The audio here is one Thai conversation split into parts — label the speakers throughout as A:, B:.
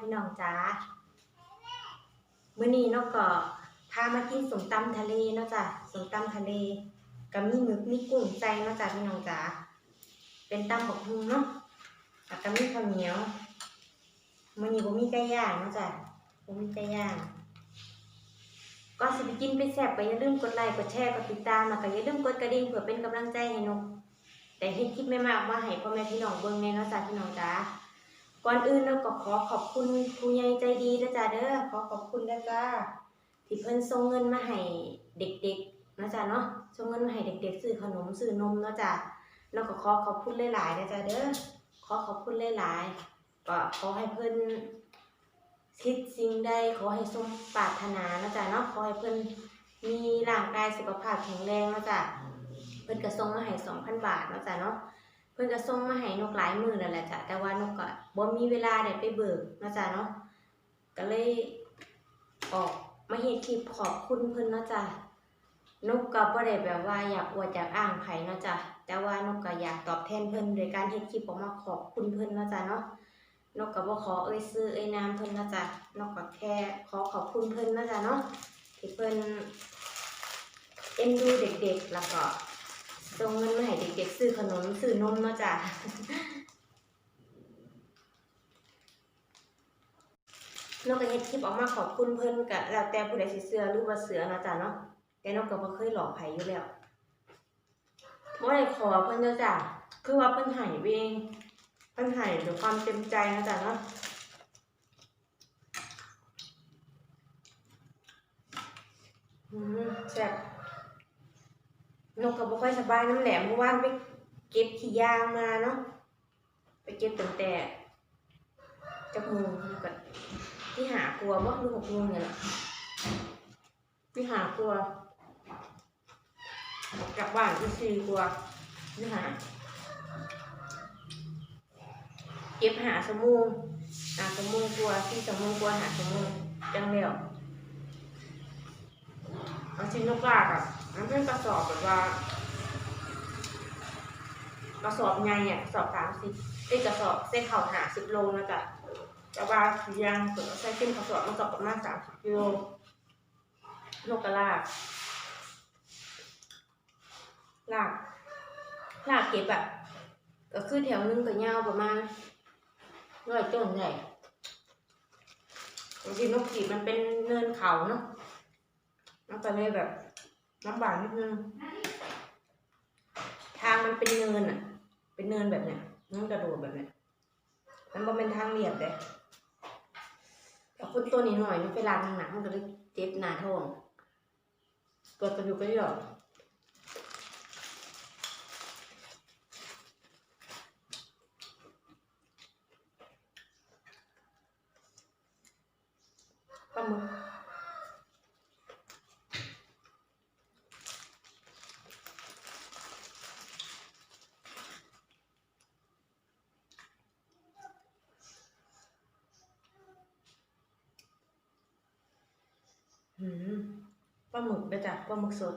A: พี่น้องจ๋าเมื้อนี้นาะก็พามากินสมตำทะเลเนาะจ้ะสมตำทะเลก็มีหมึกมีกุ้งใจเนาะจ้ะพี่น้องจ๋าเป็นตำบกหุ่งเนาะแล้วก็มีข้าวเหนียวมื้อนี้บ่มีไก่ย่างเนาะจ้ะบ่มีไก่ย่างก่อนสิไปกินไปแซ่บก็อย่าลืมกดไลค์กดแชร์กดติดตามแล้วก็อย่าลืมกดกระดิ่งเพื่อเป็นกำลังใจให้นกแต่เฮ็ดคลิปไม่มากมาให้พ่อแม่พี่น้องเบิ่งแน่เนาะจ้ะพี่น้องจ๋า ก่อนอื่นเราก็ขอขอบคุณผู้ใหญ่ใจดีนะจ๊ะเด้อขอขอบคุณนะจ้าที่เพิ่นส่งเงินมาให้เด็กๆนะจ๊ะเนาะส่งเงินมาให้เด็กๆซื้อขนมซื้อนมนะจ้ะแล้วก็ขอขอบคุณหลายๆนะจ๊ะเด้อขอขอบคุณหลายๆก็ขอให้เพิ่นคิดสิ่งใดขอให้สมปรารถนานะจ๊ะเนาะขอให้เพิ่นมีร่างกายสุขภาพแข็งแรงนะจ๊ะเพิ่นก็ส่งมาให้2,000บาทนะจ๊ะเนาะ เพิ่นก็ส่งมาให้นกหลายมือนั่นแหละจ้ะแต่ว่านกก็บ่มีเวลาได้ไปเบิกเนาะจ้ะเนาะก็เลยออกมาเฮ็ดคลิปขอบคุณเพิ่นเนาะจ้ะนกก็บ่ได้แบบว่าอยากอวดอยากอ้างไผเนาะจ้ะแต่ว่านกก็อยากตอบแทนเพิ่นโดยการเฮ็ดคลิปออกมาขอบคุณเพิ่นเนาะจ้ะเนาะนกก็บ่ขอเอ่ยชื่อเอ่ยนามเพิ่นเนาะจ้ะนกก็แค่ขอขอบคุณเพิ่นเนาะจ้ะเนาะที่เพิ่นเอ็นดูเด็กๆแล้วก็ ส่งเงินมาให้เด็กๆซื้อขนมซื้อนมเนาะจ้ะนกก็เฮ็ดคลิปออกมาขอบคุณเพิ่นก็แล้วแต่ผู้ใดสิเชื่อหรือว่าเสือนะจ้ะเนาะแต่นกก็บ่เคยหลอกไผอยู่แล้วบ่ได้ขอเพิ่นเนาะจ้ะคือว่าเพิ่นให้เองเพิ่นให้ด้วยความเต็มใจนะจ้ะเนาะอืมแซ่บ นกก็บ่ค่อยสบายน้ำแหลมเมื่อวานไปเก็บขี้ยางมาเนาะไปเก็บตั้งแต่จักโมงนกก็ที่หากลัวบ่หรือหกโมงเนี่ยแหละที่หากลัวกจากบ้านที่สี่กลัวที่หาเก็บหาสมูงหาสมูงกลัวที่สมูงกลัวหาสมูงจังเดียว เอาชิ้นนกลากอะมันเป็นกระสอบแบบว่ากระสอบใหญ่อะกระสอบสามสิบเอ้กระสอบเส้นเข่าหาสิบโลนะจ๊ะแต่ว่าสียางส่วนใส่ขึ้นกระสอบมันก็ประมาณสามสิบกิโลนกกระลากลากลากเก็บอะก็คือแถวนึงก็ยาวประมาณร้อยต้นใหญ่บางทีนกขีดมันเป็นเนินเขาเนาะ มันก็เลยแบบลำบากนิดนึง ทางมันเป็นเนินอะ เป็นเนินแบบเนี้ยมันกระโดดแบบเนี้ยมันบ่เป็นทางเรียบเลยแต่คนตัวนี้หน่อยนี่ไปลานหนักมันก็เลยเจ็บหน้าท้องตัวกระดูกกระเดี่ยวปลาหมึก หืม ปลาหมึกไปจากปลาหมึกสด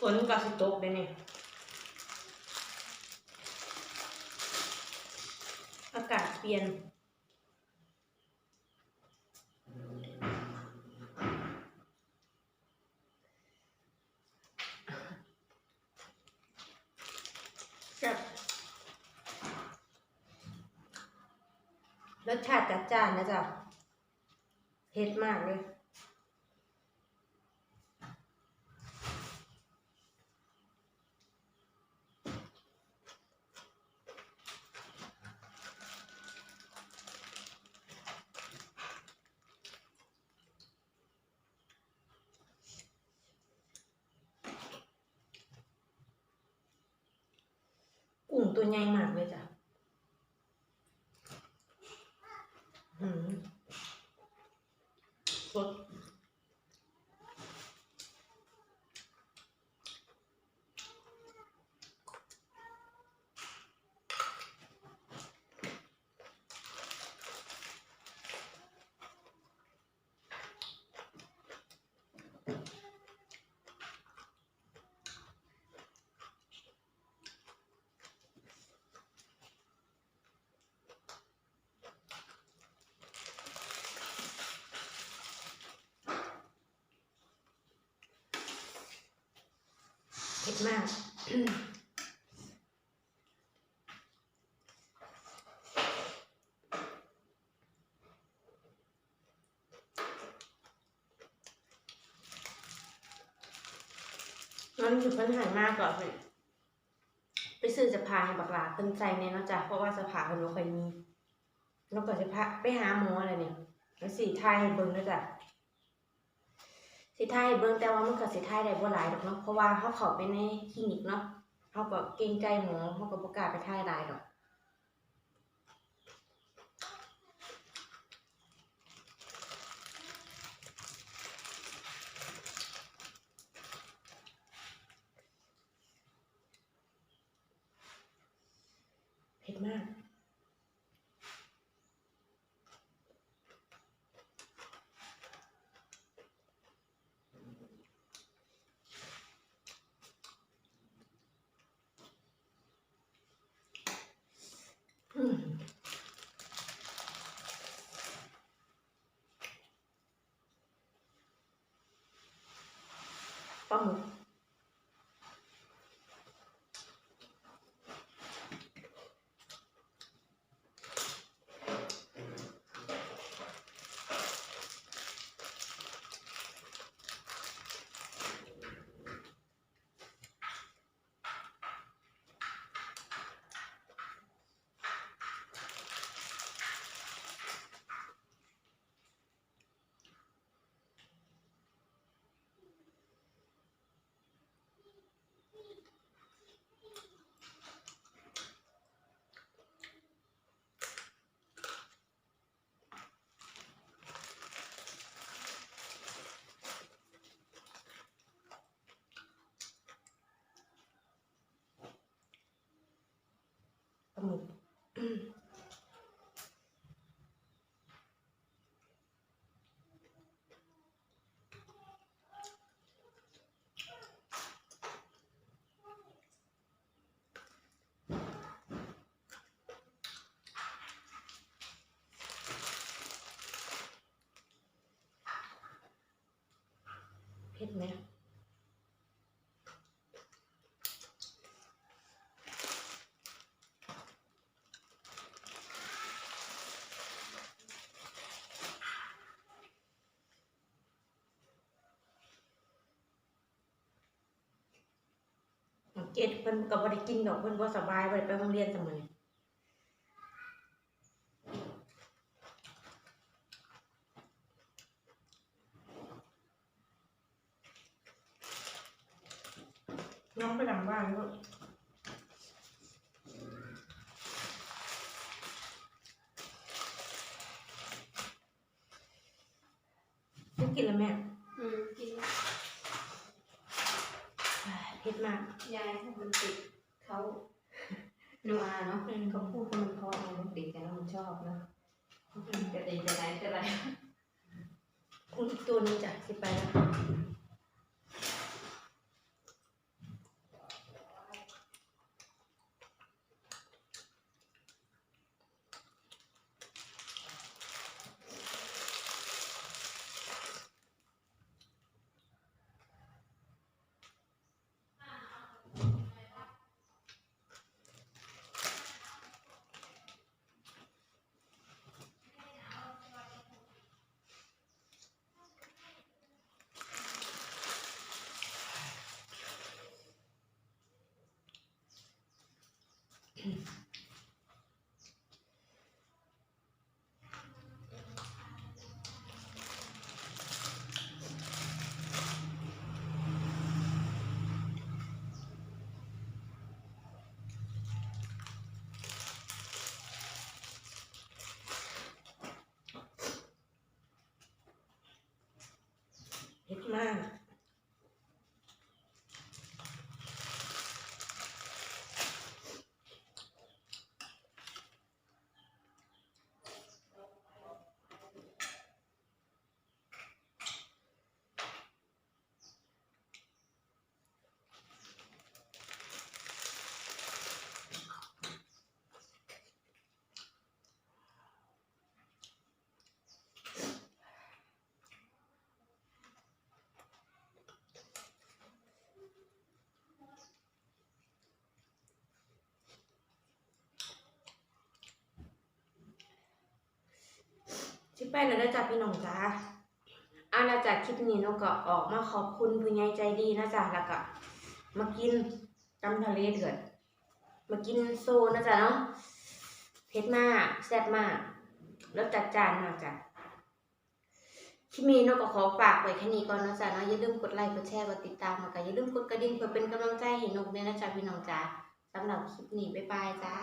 A: ฝนก็สิตกเด้นี่อากาศเปลี่ยนแซ่บรสชาติจัดจ้านนะจ๊ะเผ็ดมากเลย กุ้งตัวใหญ่มากเลยจ้ะ สดเผ็ดมากนั่นคือปัญหามากก่อนเลยไปซื้อจะพาให้บักลาเพิ่นใจแน่เนะจ้ะเพราะว่าสภาเพิ่นบ่ค่อยมีแล้วก็จะพาไปหาหมออะไรเนี่ยแล้วสิทายให้เบิ่งเด้อจ้ะ สิทายเบิ่งแต่ว่ามันก็สิทายได้บ่หลายดอกเนาะเพราะว่าเฮาเข้าไปในคลินิกเนาะเฮาก็เกรงใจหมอเฮาก็บ่กล้าไปทายหลายดอกเผ็ดมาก หมึกเผ็ดไหม เกดเพิ่นก็บ่ได้กินดอกเพิ่นบ่สบายบ่ได้ไปโรงเรียนซุมื้อนี้น้องไปหลังบ้านลูกไม่กินแล้วแม่
B: อืมกิน
A: เผ็ดมาก
B: ยายถ้ามันติดเขานัวเนาะ
A: อืม
B: เขาพูดให้มันเพราะมันติดกันแล้วมันชอบเนาะจะดีจะไหนจะไร
A: คุณอีกตัวหนึงจ้ะสิไปแล้ว ม ไปแล้วจ้ะพี่น้องจ้าอาณาจากคลิปนี้นาะก็ออกมาขอบคุณผู้ใหญ่ใจดีนะจ๊ะแล้วก็มากินตำทะเลเดือดมากินโซนะจ๊ะเนาะเผ็ดมากแซ่บมาก แล้วจัดจานมากจ้ะคลิปนี้นาะก็ขอฝากไว้แค่นี้ก่อนนะจ๊ะเนาะอย่าลืมกดไลค์กดแชร์กดติดตามแล้วก็อย่าลืมกดกระดิ่งเพื่อเป็นกำลังใจให้นกเนี่ยนะจ๊ะพี่น้องจ้าสำหรับคลิปนี้บ๊ายบายจ้า